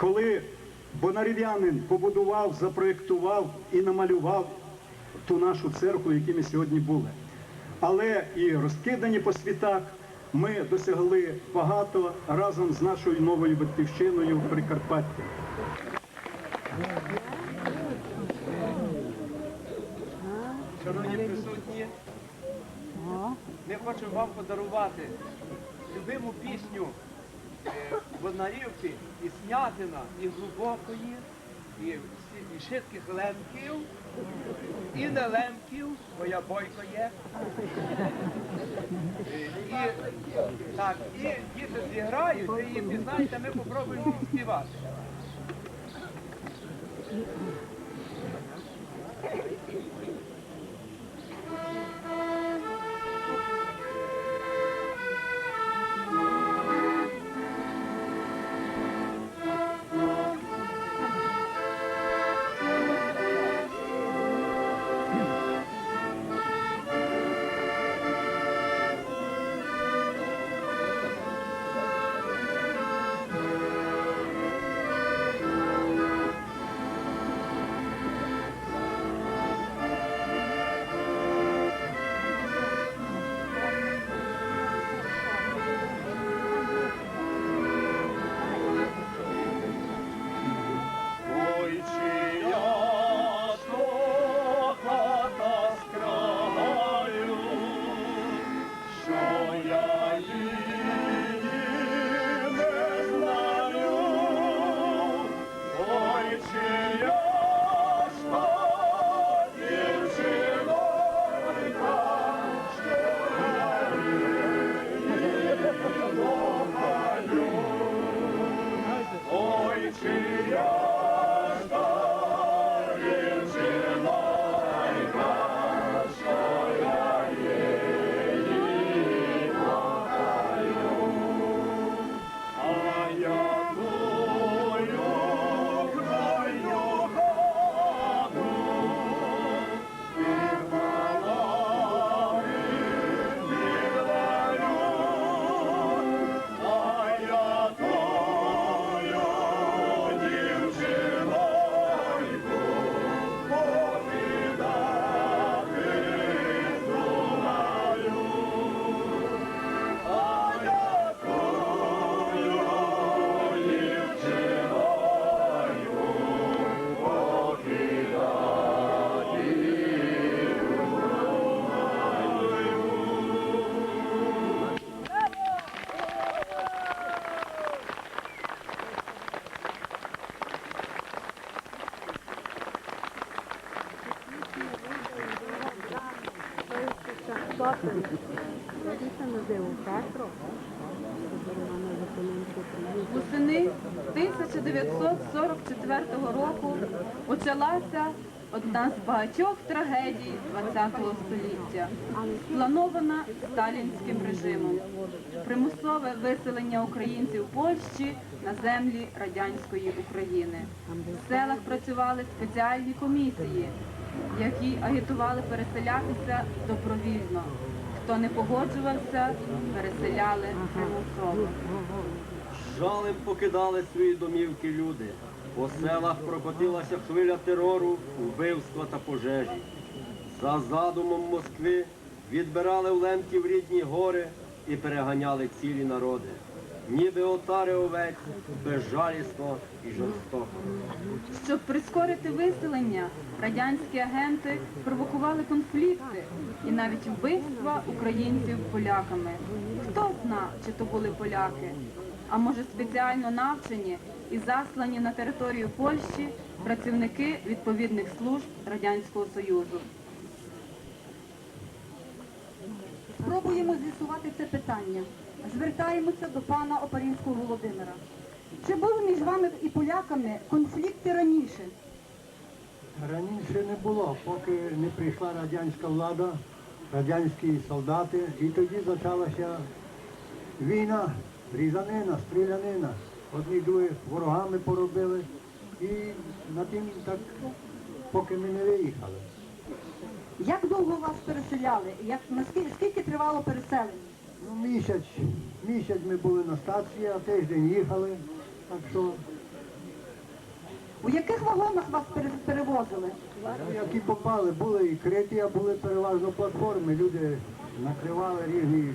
коли Бонарів'янин побудував, запроєктував і намалював ту нашу церкву, якій ми сьогодні були. Але і розкидані по світах ми досягли багато разом з нашою новою батьківщиною в Прикарпатті. Шановні присутні, ми хочемо вам подарувати любиму пісню Бонарівки і Снятина, і глибокої, і, і шитких лемків, і не лемків, бо я бойко є. Е, І, так, і діти зіграють, ви її пізнаєте, ми попробуємо співати. Ой, Восени 1944 року почалася одна з багатьох трагедій ХХ століття, спланована сталінським режимом. Примусове виселення українців Польщі на землі радянської України. В селах працювали спеціальні комісії, які агітували переселятися добровільно. Хто не погоджувався, переселяли примусово. Жалем покидали свої домівки люди. По селах прокотилася хвиля терору, вбивства та пожежі. За задумом Москви відбирали у лемків рідні гори і переганяли цілі народи. Ніби отари овець, безжалісно і жорстоко. Щоб прискорити виселення, радянські агенти провокували конфлікти і навіть вбивства українців поляками. Хто зна, чи то були поляки, а може спеціально навчені і заслані на територію Польщі працівники відповідних служб Радянського Союзу. Спробуємо з'ясувати це питання. Звертаємося до пана Опарінського Володимира. Чи були між вами і поляками конфлікти раніше? Раніше не було, поки не прийшла радянська влада, радянські солдати, і тоді почалася війна, різанина, стрілянина. Одні других ворогами поробили. І на тим так, поки ми не виїхали. Як довго вас переселяли? Як, наскільки, скільки тривало переселення? Ну, місяць, місяць ми були на стації, а тиждень їхали. Так що У яких вагонах вас пере- перевозили? Ну, Які попали, були і криті, а були переважно платформи. Люди накривали різні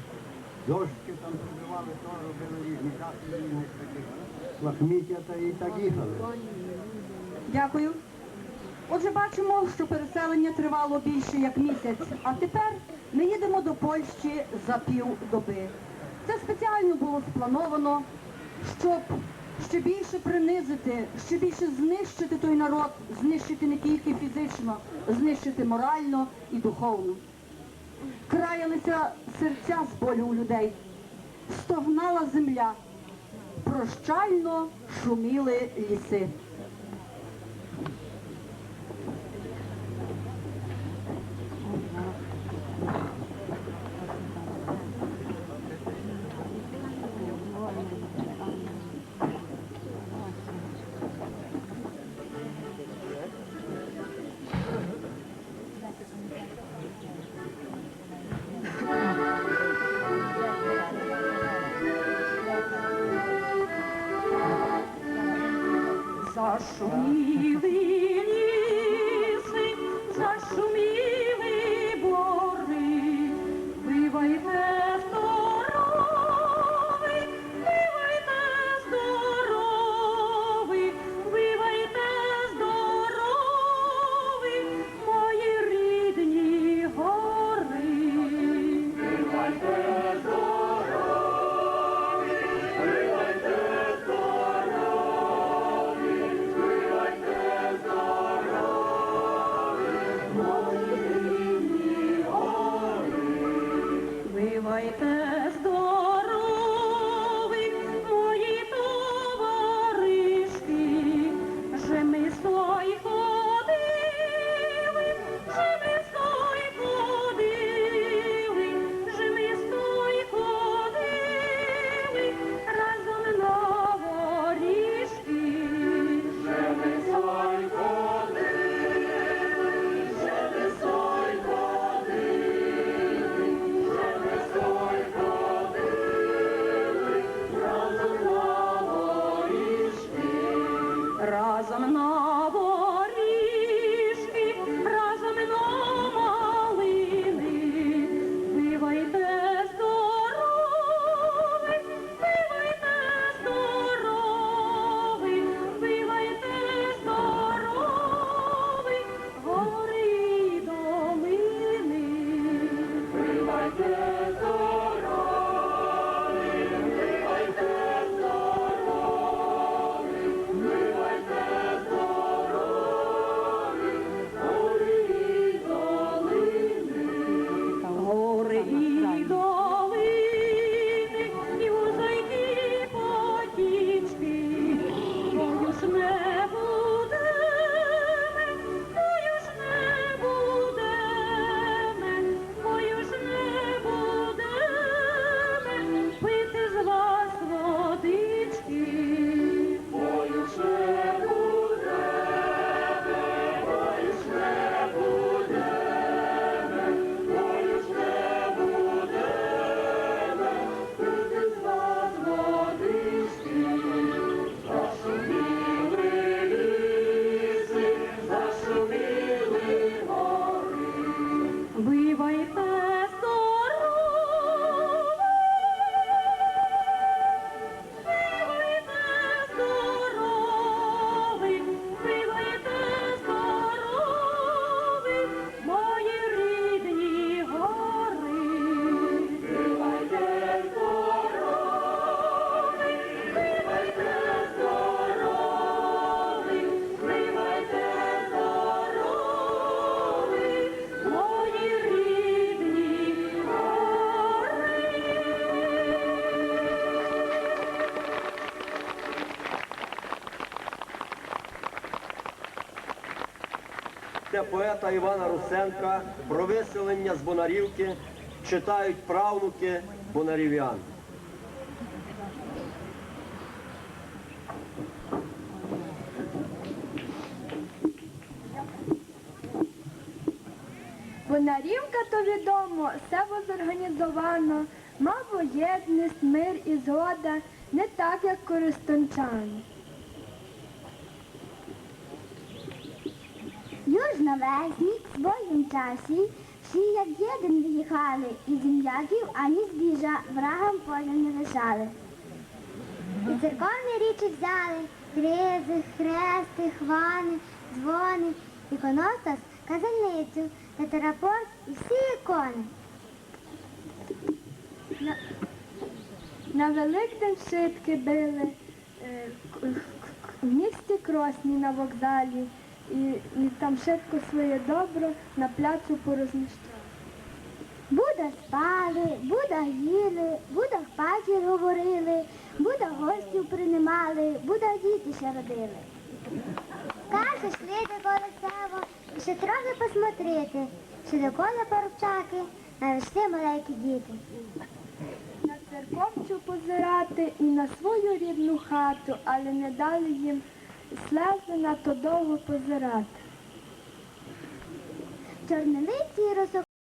дошки, там прибивали, то робили різні дати різних таких лахміття та і так їхали. Дякую. Отже, бачимо, що переселення тривало більше як місяць, а тепер ми їдемо до Польщі за півдоби. Це спеціально було сплановано, щоб ще більше принизити, ще більше знищити той народ, знищити не тільки фізично, знищити морально і духовно. Краялися серця з болю у людей, стогнала земля, прощально шуміли ліси. Зашуміли ліси, зашуміли Для поета Івана Русенка про виселення з Бонарівки читають правнуки бонарів'ян. Бонарівка то відомо, село зорганізовано, мав єдність, мир і згода, не так, як користунчани. Навесні в своїм часі всі як єдин виїхали, і земляків ані збіжа врагам поля не лишали. І церковні річі взяли, кризи, хрести, хвани, дзвони, іконостас, казальницю, тетерапорт і всі ікони. На, на Великдень шитки били е, в місті Кросні на вокзалі, і, і там шитко своє добро на пляцу порозміщали. Буда спали, Буда їли, Буда в паті говорили, Буда гостів приймали, Буда діти ще родили. Каже, йшли до колесево, і ще трохи посмотрити, чи до кола парубчаки навійшли маленькі діти. На церковцю позирати і на свою рідну хату, але не дали їм слези то довго позирати. Чорнолиці розок